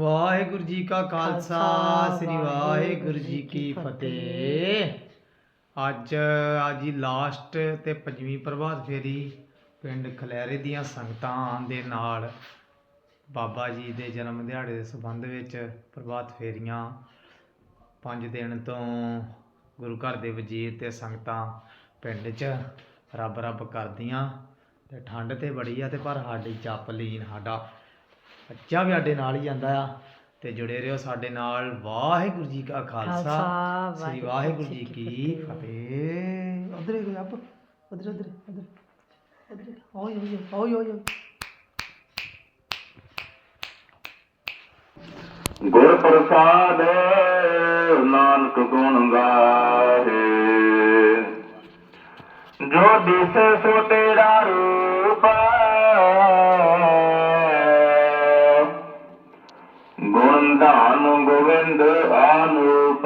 ਵਾਹਿਗੁਰੂ ਜੀ ਕਾ ਖਾਲਸਾ ਸ੍ਰੀ ਵਾਹਿਗੁਰੂ ਜੀ ਕੀ ਫਤਿਹ। ਅੱਜ ਅੱਜ ਹੀ ਲਾਸਟ ਤੇ ਪੰਜਵੀਂ ਪ੍ਰਭਾਤ ਫੇਰੀ ਪਿੰਡ ਖਲੈਰੇ ਦੀਆਂ ਸੰਗਤਾਂ ਦੇ ਨਾਲ ਬਾਬਾ ਜੀ ਦੇ ਜਨਮ ਦਿਹਾੜੇ ਦੇ ਸੰਬੰਧ ਵਿੱਚ ਪ੍ਰਭਾਤ ਫੇਰੀਆਂ ਪੰਜ ਦਿਨ ਤੋਂ ਗੁਰੂ ਘਰ ਦੇ ਵਜ਼ੀਰ ਤੇ ਸੰਗਤਾਂ ਪਿੰਡ 'ਚ ਰੱਬ ਰੱਬ ਕਰਦੀਆਂ ਤੇ ਠੰਡ ਤੇ ਬੜੀ ਆ ਤੇ ਪਰ ਸਾਡੀ ਜਪ ਲੀਨ ਸਾਡਾ ਬੱਚਾ ਵੀ ਸਾਡੇ ਨਾਲ ਹੀ ਜਾਂਦਾ ਆ ਤੇ ਜੁੜੇ ਰਹੋ ਸਾਡੇ ਨਾਲ। ਵਾਹਿਗੁਰੂ ਜੀ ਕਾ ਖਾਲਸਾ। ਸ੍ਰੀ ਵਾਹਿਗੁਰੂ ਜੀ ਕੀ ਫਤਿਹ। ਉਧਰ ਹੀ ਆਪ ਉਧਰ ਉਧਰ ਉਧਰ। ਉਧਰ ਓਏ ਓਏ ਓਏ ਓਏ ਓਏ ਗੁਰ ਪ੍ਰਸਾਦ ਨਾਨਕ ਗੁਣ ਗਾਹੇ ਜੋ ਦਿਸੇ ਸੋ ਤੇਰਾ ਰੂਪ ਗੁਣ ਧਾਨ ਗੋਵਿੰਦ ਆਨੂਪ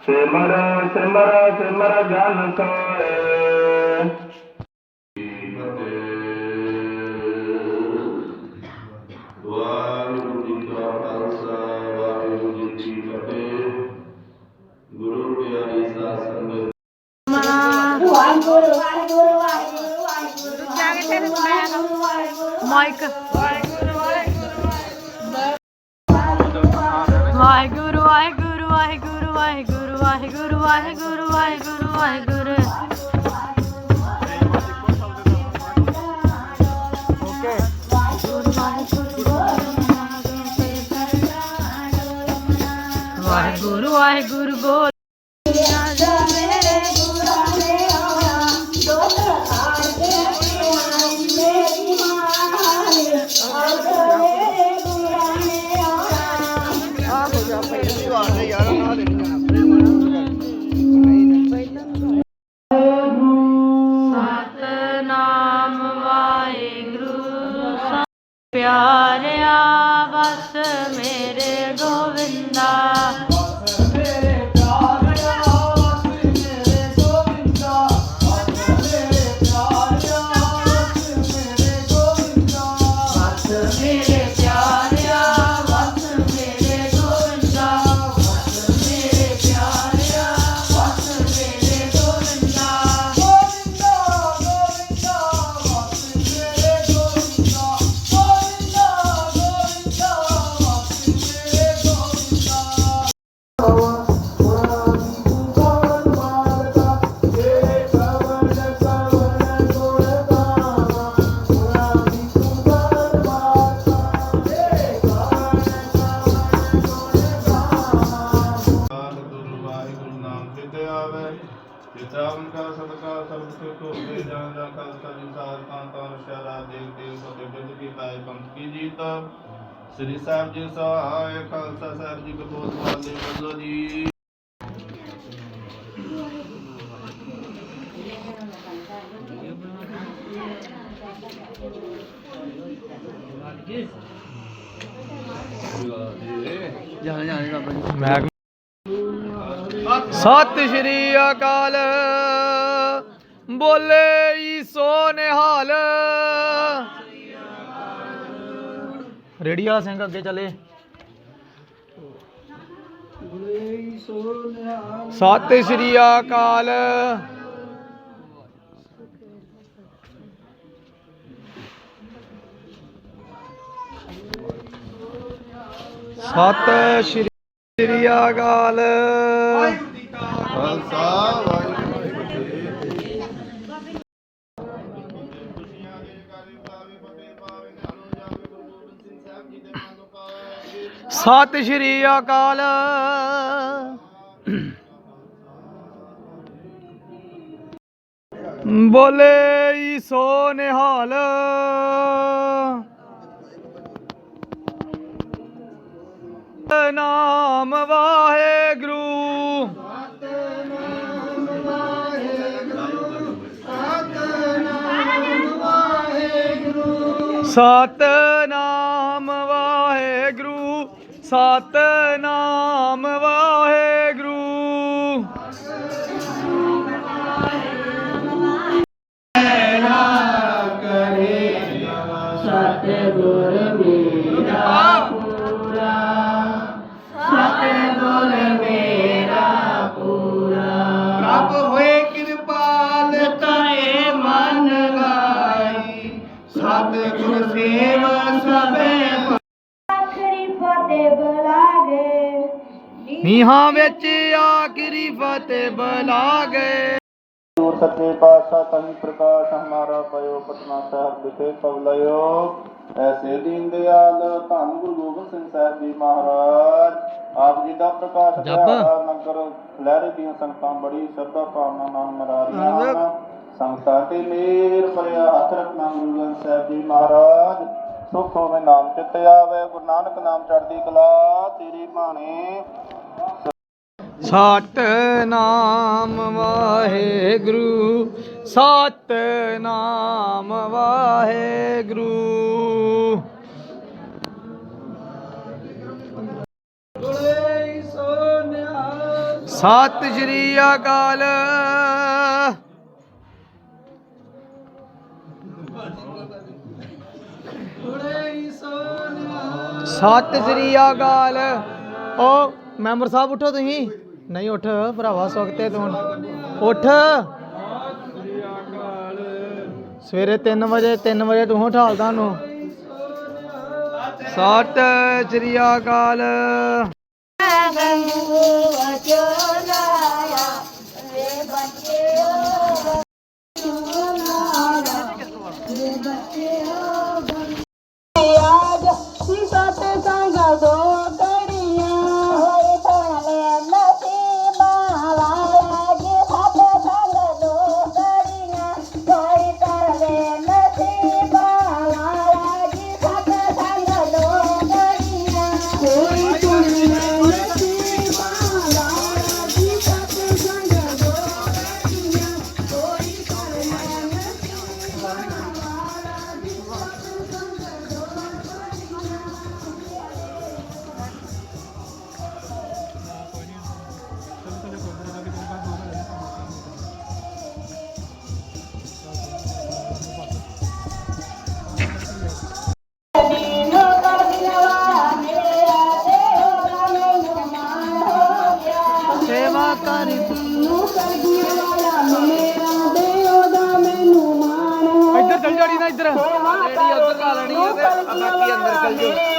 ਸਿਮਰ ਸਿਮਰ ਸਿਮਰ ਜਨ ਸੋਏ ਵਾਹਿਗੁਰੂ ਜੀ ਕਾ ਖਾਲਸਾ ਵਾਹਿਗੁਰੂ ਜੀ ਕੀ ਫਤਿਹ ਗੁਰੂ ਪਿਆਰੀ ਸਾਧ ਸੰਗਤ ਮਾਈਕ ਵਾਹਿਗੁਰੂ ਵਾਹਿਗੁਰੂ ਵਾਹਿਗੁਰੂ ਵਾਹਿਗੁਰੂ ਵਾਹਿਗੁਰੂ ਵਾਹਿਗੁਰੂ ਵਾਹਿਗੁਰੂ ਵਾਹਿਗੁਰੂ। ਵਾਹਿਗੁਰੂ ਵਾਹਿਗੁਰੂ ਬੋਲ। ਦੇਵ ਦੇਵ ਸੋਤੇ ਬਿੰਦ ਕੀ ਪਾਏ ਪੰਥ ਕੀ ਜੀਤ। ਸ੍ਰੀ ਸਾਹਿਬ ਜੀ ਸਹਾਇ ਖਾਲਸਾ ਸਾਹਿਬ ਜੀ ਕਬੂਲ ਵਾਲੇ ਵੱਲੋਂ ਜੀ। ਮੈਂ ਸਤਿ ਸ਼੍ਰੀ ਅਕਾਲ। ਬੋਲੇ ਈ ਸੋ ਨਿਹਾਲ। ਰੇੜੀ ਸਿੰਘ ਅੱਗੇ ਚੱਲੇ। ਸਤਿ ਸ਼੍ਰੀ ਅਕਾਲ। ਸਤਿ ਸ਼੍ਰੀ ਅਕਾਲ। ਖਾਲਸਾ, ਵਾਹਿਗੁਰੂ ਸਤਿ ਸ਼੍ਰੀ ਅਕਾਲ। ਬੋਲੇ ਈ ਨਿਹਾਲ। ਨਾਮ ਵਾਹਿਗੁਰੂ। ਸਤਨਾਮ ਵਾਹਿਗੁਰੂ। ਸਤਨਾਮ ਸਤਨਾਮ ਫਤਿਹ ਬੁਲਾ ਗਏ। ਸੂਰ ਸੱਚੇ ਪਾਤਸ਼ਾਹ ਤਨੀ ਪ੍ਰਕਾਸ਼ ਹਮਾਰਾ ਪਇਓ ਪਟਨਾ ਸਾਹਿਬ ਵਿਖੇ ਪਵਲਿਓ ਐਸੇ ਦੀਨ ਦਿਆਲ ਧੰਨ ਗੁਰੂ ਗੋਬਿੰਦ ਸਿੰਘ ਸਾਹਿਬ ਜੀ ਮਹਾਰਾਜ। ਆਪ ਜੀ ਦਾ ਪ੍ਰਕਾਸ਼। ਦਿਹਾੜਾ ਨਗਰ ਲਹਿਰੇ ਦੀਆਂ ਸੰਗਤਾਂ ਬੜੀ ਸ਼ਰਧਾ ਭਾਵਨਾ ਨਾਲ ਮਨਾ ਰਹੀਆਂ ਹਨ। ਸੰਗਤਾਂ ਤੇ ਮੇਰ ਭਰਿਆ ਹੱਥ ਰੱਖਣਾ ਗੁਰੂ ਗ੍ਰੰਥ ਸਾਹਿਬ ਜੀ ਮਹਾਰਾਜ। ਸੁਖ ਹੋਵੇ ਨਾਮ ਚਿਤ ਆਵੇ ਗੁਰੂ ਨਾਨਕ ਨਾਮ ਚੜ੍ਹਦੀ ਕਲਾ ਤੇਰੀ ਬਾਣੇ। ਸਤਨਾਮ ਵਾਹਿਗੁਰੂ ਸਤਨਾਮ ਵਾਹਿਗੁਰੂ। ਸਤਿ ਸ਼੍ਰੀ ਅਕਾਲ। ਸਤਿ ਸ਼੍ਰੀ ਅਕਾਲ। ਓ ਮੈਂਬਰ ਸਾਹਿਬ, ਉਠੋ ਤੁਸੀਂ। ਨਹੀਂ, ਉੱਠ ਭਰਾਵਾ ਸਵਖਤ ਹੈ ਤੂੰ ਉੱਠ। ਸਵੇਰੇ 3 ਵਜੇ 3 ਵਜੇ ਤੂੰ ਉਠਾਲਦਾ ਨੂੰ ਸਤਿ ਸ਼੍ਰੀ ਅਕਾਲ। Gracias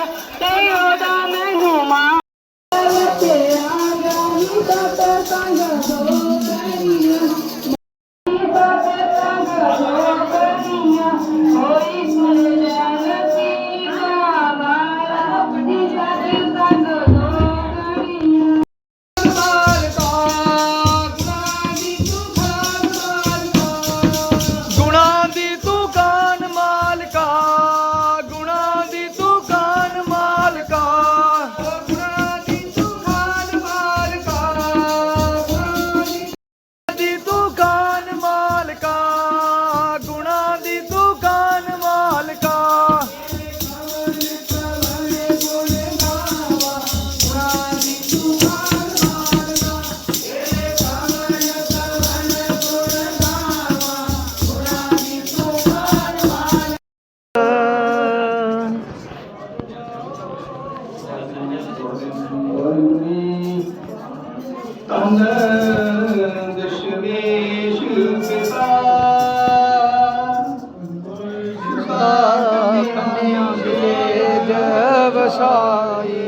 ਜਵਸਾਈ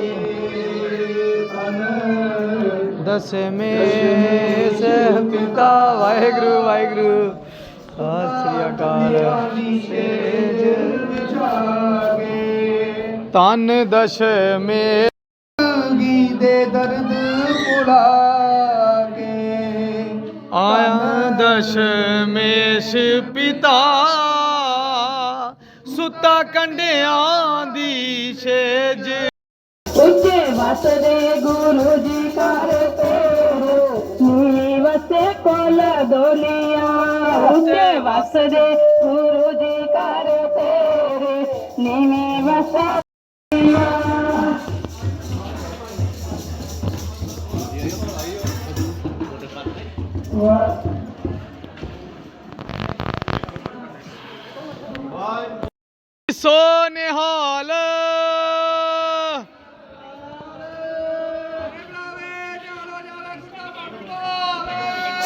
ਦਸਵੇਂ ਸਹਿ ਪਿਤਾ ਵਾਹਿਗੁਰੂ ਵਾਹਿਗੁਰੂ। ਸਤਿ ਅਕਾਲ। ਤਨ ਦਸ਼ਮੇ ਗੀ ਦੇ ਦਰਦ ਭੁਲਾ ਕੇ ਆਇਆ ਦਸ਼ਮੇਸ਼ ਪਿਤਾ। ਸੁੱਤਾ ਕੰਡਿਆਂ ਦੀ ਛੇਜ ਉੱਚੇ ਵਸਦੇ ਗੁਰੂ ਜੀ ਕਰ ਤੇਰੇ। ਨੀ ਵਸੇ ਕੋਲ ਦੋਲੀਆਂ ਉੱਚੇ ਵਸਦੇ ਗੁਰੂ ਜੀ ਕਰ ਤੇਰੇ। ਨੀਵੇਂ ਵਸੇ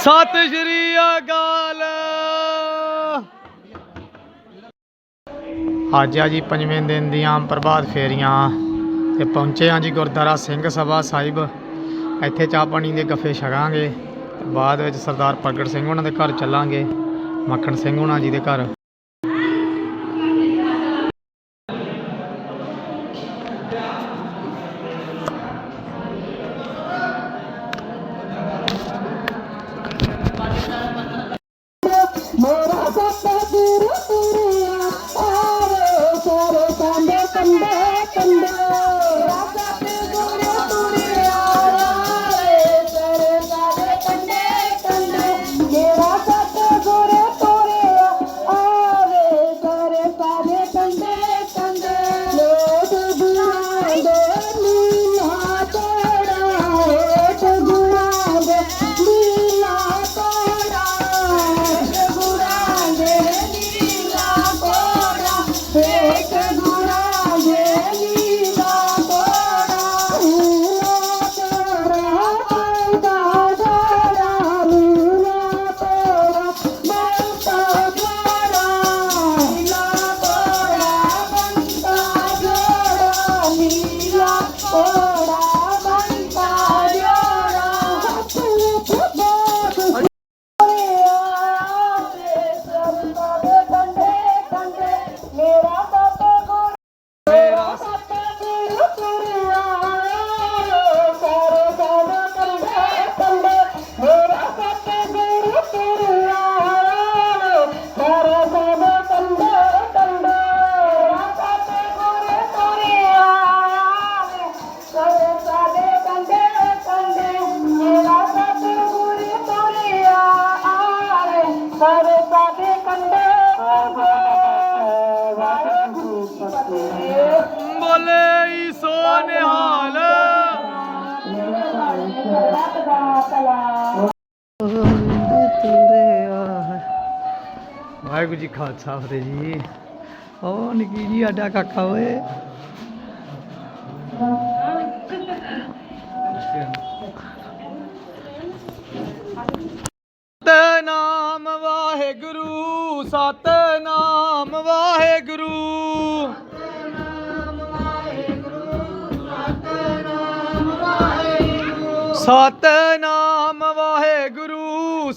ਸਤਿ ਸ਼੍ਰੀ ਅਕਾਲ। ਅੱਜ ਆ ਜੀ ਪੰਜਵੇਂ ਦਿਨ ਦੀਆਂ ਪ੍ਰਭਾਤ ਫੇਰੀਆਂ। ਤੇ ਪਹੁੰਚੇ ਹਾਂ ਜੀ ਗੁਰਦੁਆਰਾ ਸਿੰਘ ਸਭਾ ਸਾਹਿਬ। ਇੱਥੇ ਚਾਹ ਪਾਣੀ ਦੇ ਗੱਫੇ ਛਕਾਂਗੇ। ਬਾਅਦ ਵਿੱਚ ਸਰਦਾਰ ਪ੍ਰਗਟ ਸਿੰਘ ਉਹਨਾਂ ਦੇ ਘਰ ਚੱਲਾਂਗੇ। ਮੱਖਣ ਸਿੰਘ ਉਹਨਾਂ ਜੀ ਦੇ ਘਰ। Lord. ਵਾਹਿਗੁਰੂ ਜੀ ਖਾਲਸਾ ਫਤਿਹ ਜੀ। ਓ ਨਿੱਕੀ ਜੀ ਆਡਾ ਕਾਕਾ ਓਏ। ਸਤਨਾਮ ਵਾਹਿਗੁਰੂ ਸਤਨਾਮ ਵਾਹਿਗੁਰੂ ਸਤਨਾਮ ਵਾਹਿਗੁਰੂ। ਸਤਨਾਮ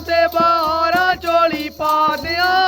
ਤੇ ਬਾਹਰਾ ਚੋਲੀ ਪਾ ਦਿਆਂ।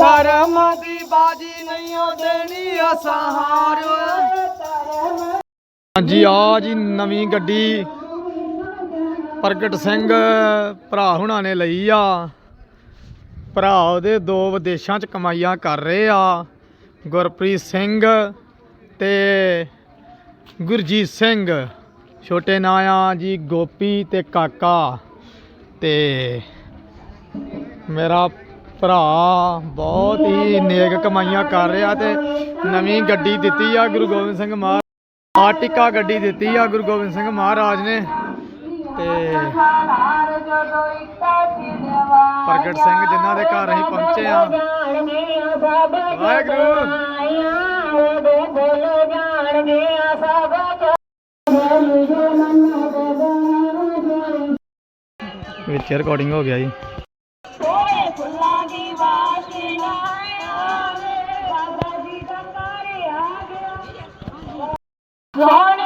ਧਰਮ ਦੀ ਬਾਜੀ ਨਹੀਂ ਉਹ ਦੇਣੀ ਅਸਹਾਰ ਹਾਂਜੀ, ਆ ਜੀ ਨਵੀਂ ਗੱਡੀ ਪ੍ਰਗਟ ਸਿੰਘ ਭਰਾ ਹੁਣਾਂ ਨੇ ਲਈ ਆ। ਭਰਾ ਉਹਦੇ ਦੋ ਵਿਦੇਸ਼ਾਂ 'ਚ ਕਮਾਈਆਂ ਕਰ ਰਹੇ ਆ। ਗੁਰਪ੍ਰੀਤ ਸਿੰਘ ਤੇ ਗੁਰਜੀਤ ਸਿੰਘ। ਛੋਟੇ ਨਾਂ ਆ ਜੀ ਗੋਪੀ ਤੇ ਕਾਕਾ ਤੇ ਮੇਰਾ ਭਰਾ, ਬਹੁਤ ਹੀ ਨੇਕ ਕਮਾਈਆਂ ਕਰ ਰਿਹਾ ਤੇ ਨਵੀਂ ਗੱਡੀ ਦਿੱਤੀ ਆ ਗੁਰੂ ਗੋਬਿੰਦ ਸਿੰਘ ਮਹਾਰਾਜ ਆਰਟਿਕਾ ਗੱਡੀ ਦਿੱਤੀ ਆ ਗੁਰੂ ਗੋਬਿੰਦ ਸਿੰਘ ਮਹਾਰਾਜ ਨੇ। ਤੇ ਪ੍ਰਗਟ ਸਿੰਘ ਜਿਨ੍ਹਾਂ ਦੇ ਘਰ ਅਸੀਂ ਪਹੁੰਚੇ ਆ ਵਾਹਿਗੁਰੂ। ਵਿੱਚ ਰਿਕਾਰਡਿੰਗ ਹੋ ਗਿਆ ਜੀ। Lord